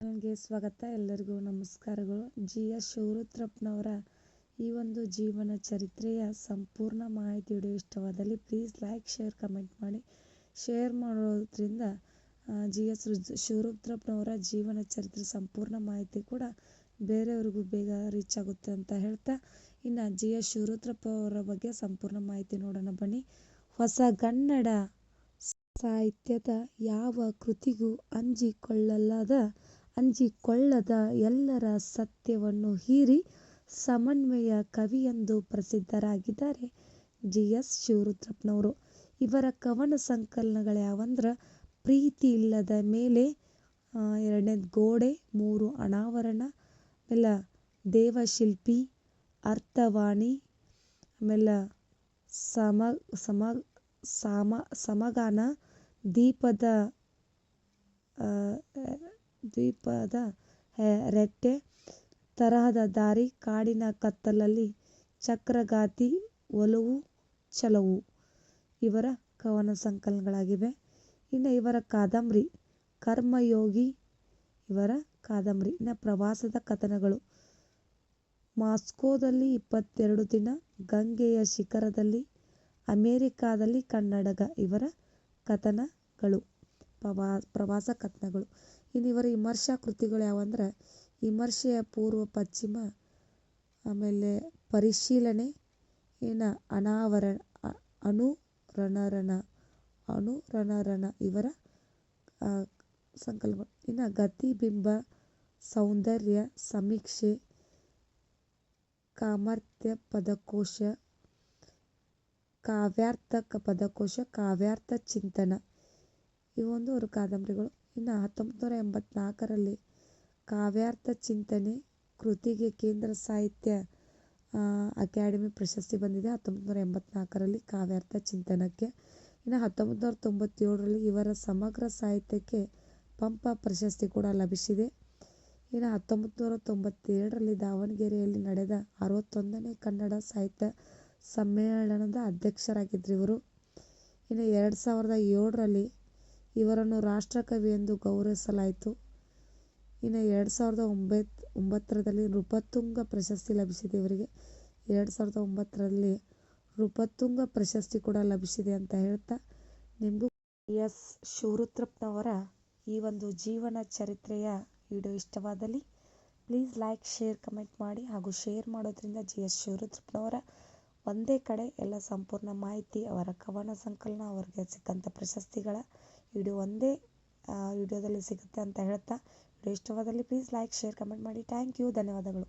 ಚಾನಲ್ಗೆ ಸ್ವಾಗತ. ಎಲ್ಲರಿಗೂ ನಮಸ್ಕಾರಗಳು. ಜಿ. ಎಸ್. ಶಿವರುದ್ರಪ್ಪನವರ ಈ ಒಂದು ಜೀವನ ಚರಿತ್ರೆಯ ಸಂಪೂರ್ಣ ಮಾಹಿತಿ ವಿಡಿಯೋ ಇಷ್ಟವಾದಲ್ಲಿ ಪ್ಲೀಸ್ ಲೈಕ್ ಶೇರ್ ಕಮೆಂಟ್ ಮಾಡಿ. ಶೇರ್ ಮಾಡೋದ್ರಿಂದ ಜಿ. ಎಸ್. ಶಿವರುದ್ರಪ್ಪನವರ ಜೀವನ ಚರಿತ್ರೆ ಸಂಪೂರ್ಣ ಮಾಹಿತಿ ಕೂಡ ಬೇರೆಯವ್ರಿಗೂ ಬೇಗ ರೀಚ್ ಆಗುತ್ತೆ ಅಂತ ಹೇಳ್ತಾ, ಇನ್ನು ಜಿ. ಎಸ್. ಶಿವರುದ್ರಪ್ಪ ಅವರ ಬಗ್ಗೆ ಸಂಪೂರ್ಣ ಮಾಹಿತಿ ನೋಡೋಣ ಬನ್ನಿ. ಹೊಸ ಕನ್ನಡ ಸಾಹಿತ್ಯದ ಯಾವ ಕೃತಿಗೂ ಅಂಜಿಕೊಳ್ಳಲಾದ ಅಂಜಿಕೊಳ್ಳದ ಎಲ್ಲರ ಸತ್ಯವನ್ನು ಹೀರಿ ಸಮನ್ವಯ ಕವಿಯೆಂದು ಪ್ರಸಿದ್ಧರಾಗಿದ್ದಾರೆ. ಜಿ. ಎಸ್. ಶಿವರುದ್ರಪ್ಪನವರು. ಇವರ ಕವನ ಸಂಕಲನಗಳ್ಯಾವಂದ್ರೆ ಪ್ರೀತಿ ಇಲ್ಲದ ಮೇಲೆ ಎರಡನೇದು ಗೋಡೆ, ಮೂರು ಅನಾವರಣ, ಆಮೇಲೆ ದೇವಶಿಲ್ಪಿ, ಅರ್ಥವಾಣಿ, ಆಮೇಲೆ ಸಮ ಸಮ ಸಮ, ಸಮಗಾನ, ದೀಪದ ದ್ವೀಪದ ರೆಟ್ಟೆ ತರಹದ ದಾರಿ ಕಾಡಿನ ಕತ್ತಲಲ್ಲಿ ಚಕ್ರಗಾತಿ ಒಲವು ಛಲವು ಇವರ ಕವನ ಸಂಕಲನಗಳಾಗಿವೆ. ಇನ್ನು ಇವರ ಕಾದಂಬರಿ, ಕರ್ಮಯೋಗಿ ಇವರ ಕಾದಂಬರಿ. ಇನ್ನು ಪ್ರವಾಸದ ಕಥನಗಳು. ಮಾಸ್ಕೋದಲ್ಲಿ ಇಪ್ಪತ್ತೆರಡು ದಿನ, ಗಂಗೆಯ ಶಿಖರದಲ್ಲಿ, ಅಮೇರಿಕಾದಲ್ಲಿ ಕನ್ನಡಗ ಇವರ ಕಥನಗಳು. ಪ್ರವಾ, ಪ್ರವಾಸ ಕಥನಗಳು. ಇನ್ನು ಇವರ ವಿಮರ್ಶಾ ಕೃತಿಗಳು ಯಾವಂದ್ರೆ ವಿಮರ್ಶೆಯ ಪೂರ್ವ ಪಶ್ಚಿಮ, ಆಮೇಲೆ ಪರಿಶೀಲನೆ ಇನ್ನು ಅನಾವರಣ ಅನುರಣರಣ ಅನುರಣರಣ ಇವರ ಸಂಕಲ್ಪ, ಇನ್ನು ಗತಿಬಿಂಬ ಸೌಂದರ್ಯ, ಸಮೀಕ್ಷೆ, ಕಾಮರ್ಥ್ಯ, ಪದಕೋಶ, ಕಾವ್ಯಾರ್ಥಕ ಪದಕೋಶ, ಕಾವ್ಯಾರ್ಥ ಚಿಂತನ ಇವೊಂದು ಅವರು ಕಾದಂಬರಿಗಳು. ಇನ್ನು ಹತ್ತೊಂಬತ್ತು ನೂರ ಎಂಬತ್ನಾಲ್ಕರಲ್ಲಿ ಕಾವ್ಯಾರ್ಥ ಚಿಂತನೆ ಕೃತಿಗೆ ಕೇಂದ್ರ ಸಾಹಿತ್ಯ ಅಕಾಡೆಮಿ ಪ್ರಶಸ್ತಿ ಬಂದಿದೆ. ಹತ್ತೊಂಬತ್ತು ನೂರ ಎಂಬತ್ನಾಲ್ಕರಲ್ಲಿ ಕಾವ್ಯಾರ್ಥ ಚಿಂತನಕ್ಕೆ, ಇನ್ನು ಹತ್ತೊಂಬತ್ತು ನೂರ ತೊಂಬತ್ತೇಳರಲ್ಲಿ ಇವರ ಸಮಗ್ರ ಸಾಹಿತ್ಯಕ್ಕೆ ಪಂಪ ಪ್ರಶಸ್ತಿ ಕೂಡ ಲಭಿಸಿದೆ. ಇನ್ನು ಹತ್ತೊಂಬತ್ತು ನೂರ ತೊಂಬತ್ತೇಳರಲ್ಲಿ ದಾವಣಗೆರೆಯಲ್ಲಿ ನಡೆದ ಅರವತ್ತೊಂದನೇ ಕನ್ನಡ ಸಾಹಿತ್ಯ ಸಮ್ಮೇಳನದ ಅಧ್ಯಕ್ಷರಾಗಿದ್ದರು ಇವರು. ಇನ್ನು ಎರಡು ಸಾವಿರದ ಏಳರಲ್ಲಿ ಇವರನ್ನು ರಾಷ್ಟ್ರಕವಿ ಎಂದು ಗೌರವಿಸಲಾಯಿತು. ಇನ್ನು ಎರಡು ಸಾವಿರದ ಒಂಬತ್, ಒಂಬತ್ತರಲ್ಲಿ ನೃಪತುಂಗ ಪ್ರಶಸ್ತಿ ಲಭಿಸಿದೆ. ಇವರಿಗೆ ಎರಡು ಸಾವಿರದ ಒಂಬತ್ತರಲ್ಲಿ ನೃಪತುಂಗ ಪ್ರಶಸ್ತಿ ಕೂಡ ಲಭಿಸಿದೆ ಅಂತ ಹೇಳ್ತಾ ನಿಮಗೂ ಎಸ್. ಶಿವರುದ್ರಪ್ಪನವರ ಈ ಒಂದು ಜೀವನ ಚರಿತ್ರೆಯ ವಿಡಿಯೋ ಇಷ್ಟವಾದಲ್ಲಿ ಪ್ಲೀಸ್ ಲೈಕ್, ಶೇರ್, ಕಮೆಂಟ್ ಮಾಡಿ ಹಾಗೂ ಶೇರ್ ಮಾಡೋದ್ರಿಂದ ಜಿ. ಎಸ್. ಶಿವರುದ್ರಪ್ಪನವರ ಒಂದೇ ಕಡೆ ಎಲ್ಲ ಸಂಪೂರ್ಣ ಮಾಹಿತಿ, ಅವರ ಕವನ ಸಂಕಲನ, ಅವರಿಗೆ ಸಿಕ್ಕಂಥ ಪ್ರಶಸ್ತಿಗಳ ವಿಡಿಯೋ ಒಂದೇ ವಿಡಿಯೋದಲ್ಲಿ ಸಿಗುತ್ತೆ ಅಂತ ಹೇಳ್ತಾ. ವಿಡಿಯೋ ಇಷ್ಟವಾದಲ್ಲಿ ಪ್ಲೀಸ್ ಲೈಕ್ ಶೇರ್ ಕಮೆಂಟ್ ಮಾಡಿ. ಥ್ಯಾಂಕ್ ಯು ಧನ್ಯವಾದಗಳು.